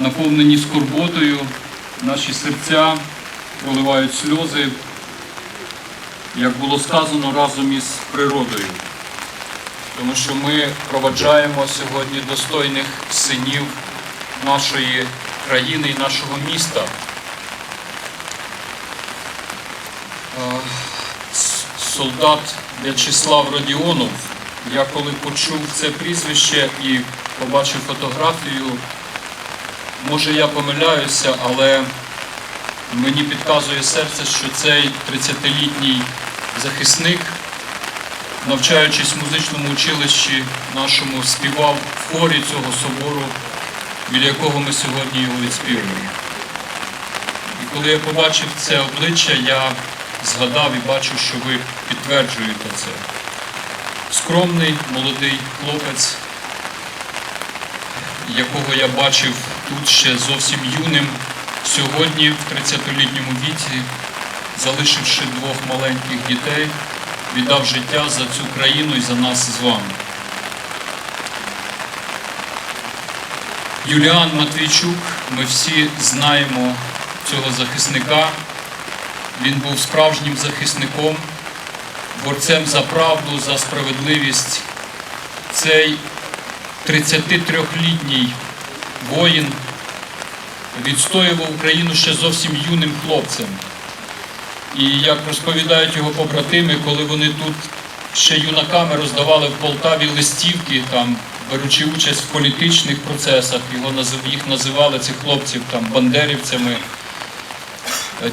наповнені скорботою, наші серця проливають сльози, як було сказано, разом із природою. Тому що ми проваджаємо сьогодні достойних синів нашої країни і нашого міста. Солдат В'ячеслав Родіонов. Я коли почув це прізвище і побачив фотографію, може я помиляюся, але мені підказує серце, що цей 30-літній захисник, навчаючись в музичному училищі нашому, співав в хорі цього собору, біля якого ми сьогодні його відспівуємо. І коли я побачив це обличчя, я згадав і бачу, що ви підтверджуєте це. Скромний молодий хлопець, якого я бачив тут ще зовсім юним, сьогодні в 30-літньому віці, залишивши двох маленьких дітей, віддав життя за цю країну і за нас з вами. Юліан Матвійчук, ми всі знаємо цього захисника. Він був справжнім захисником, борцем за правду, за справедливість. Цей 33-літній воїн відстоював Україну ще зовсім юним хлопцем. І як розповідають його побратими, коли вони тут ще юнаками роздавали в Полтаві листівки, там, беручи участь в політичних процесах, його їх називали цих хлопців там бандерівцями.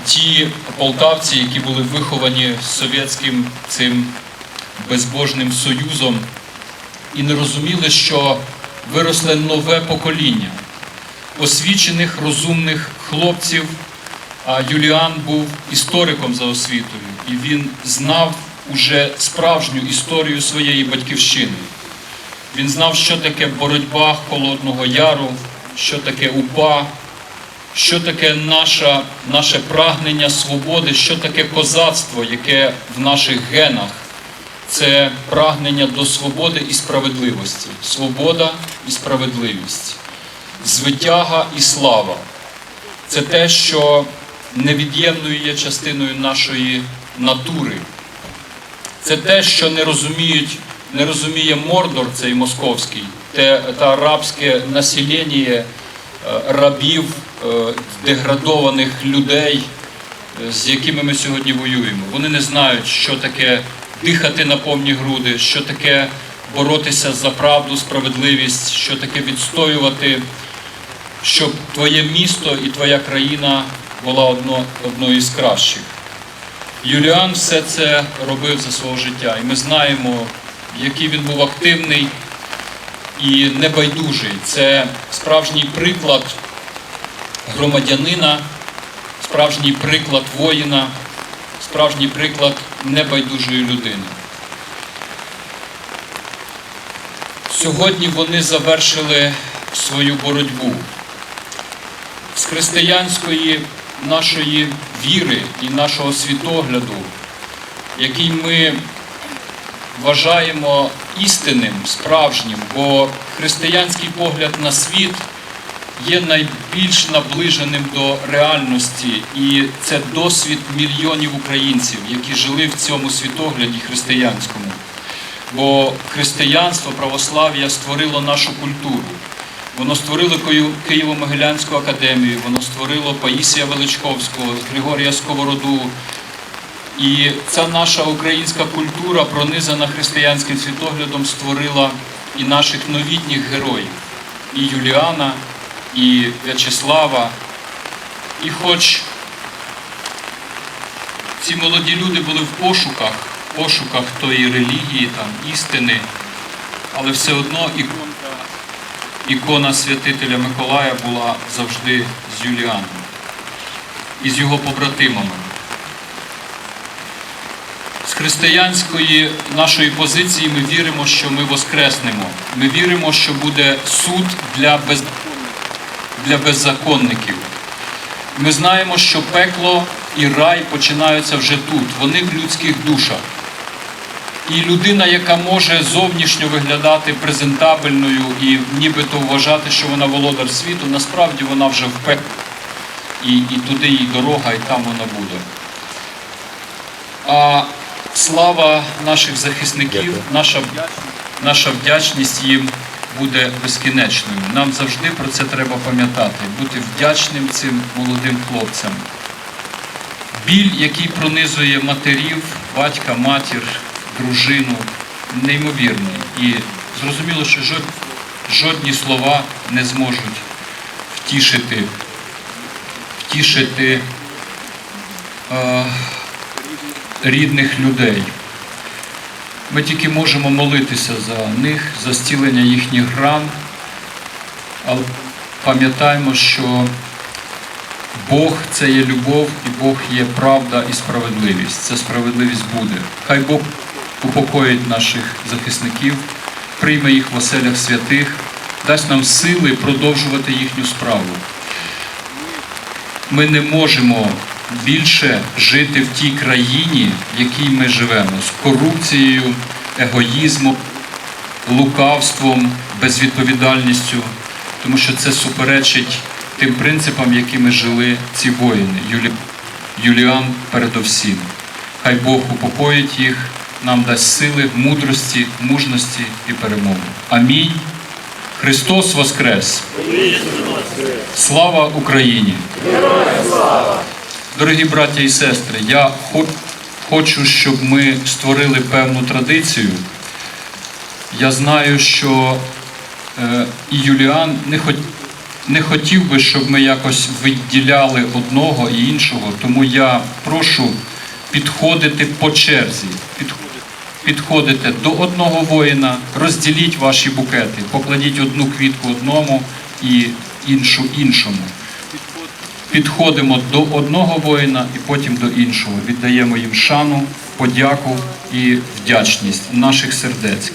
Ті полтавці, які були виховані совєтським цим безбожним союзом, і не розуміли, що виросле нове покоління освічених, розумних хлопців. А Юліан був істориком за освітою, і він знав уже справжню історію своєї батьківщини. Він знав, що таке боротьба Холодного Яру, що таке УПА, що таке наша, наше прагнення свободи, що таке козацтво, яке в наших генах. Це прагнення до свободи і справедливості. Свобода і справедливість, звитяга і слава. Це те, що невід'ємною є частиною нашої натури. Це те, що не розуміють, не розуміє Мордор цей московський, те, та арабське населення е, рабів, е, деградованих людей, е, з якими ми сьогодні воюємо. Вони не знають, що таке дихати на повні груди, що таке боротися за правду, справедливість, що таке відстоювати щоб твоє місто і твоя країна була одно, одною із кращих. Юліан все це робив за свого життя, і ми знаємо, який він був активний і небайдужий. Це справжній приклад громадянина, справжній приклад воїна, справжній приклад небайдужої людини. Сьогодні вони завершили свою боротьбу з християнської нашої віри і нашого світогляду, який ми вважаємо істинним, справжнім, бо християнський погляд на світ є найбільш наближеним до реальності, і це досвід мільйонів українців, які жили в цьому світогляді християнському. Бо християнство, православ'я створило нашу культуру. Воно створило Києво-Могилянську академію, воно створило Паїсія Величковського, Григорія Сковороду. І ця наша українська культура, пронизана християнським світоглядом, створила і наших новітніх героїв, і Юліана, і В'ячеслава. І хоч ці молоді люди були в пошуках, пошуках тої релігії, там, істини, але все одно іконка, ікона святителя Миколая була завжди з Юліаном і з його побратимами. З християнської нашої позиції ми віримо, що ми воскреснемо. Ми віримо, що буде суд для, без... для беззаконників. Ми знаємо, що пекло і рай починаються вже тут, вони в людських душах. І людина, яка може зовнішньо виглядати презентабельною і нібито вважати, що вона володар світу, насправді вона вже в пеклі. І, і туди їй дорога, і там вона буде. А слава наших захисників, наша, наша вдячність їм буде безкінечною. Нам завжди про це треба пам'ятати, бути вдячним цим молодим хлопцям. Біль, який пронизує матерів, батька, матір, дружину, неймовірний. І зрозуміло, що жодні слова не зможуть втішити, втішити е, рідних людей. Ми тільки можемо молитися за них, за зцілення їхніх ран, але пам'ятаємо, що Бог це є любов, і Бог є правда і справедливість. Ця справедливість буде. Хай Бог упокоїть наших захисників, прийме їх в оселях святих, дасть нам сили продовжувати їхню справу. Ми не можемо більше жити в тій країні, в якій ми живемо, з корупцією, егоїзмом, лукавством, безвідповідальністю, тому що це суперечить тим принципам, якими жили ці воїни. Юлі... Юліан передовсім. Хай Бог упокоїть їх, нам дасть сили, мудрості, мужності і перемоги. Амінь. Христос Воскрес! Слава Україні! Дорогі браття і сестри, я хочу, щоб ми створили певну традицію. Я знаю, що е, і Юліан не, хот... не хотів би, щоб ми якось виділяли одного і іншого, тому я прошу підходити по черзі. Підходите до одного воїна, розділіть ваші букети, покладіть одну квітку одному і іншу іншому підходимо до одного воїна і потім до іншого. Віддаємо їм шану, подяку і вдячність наших сердець.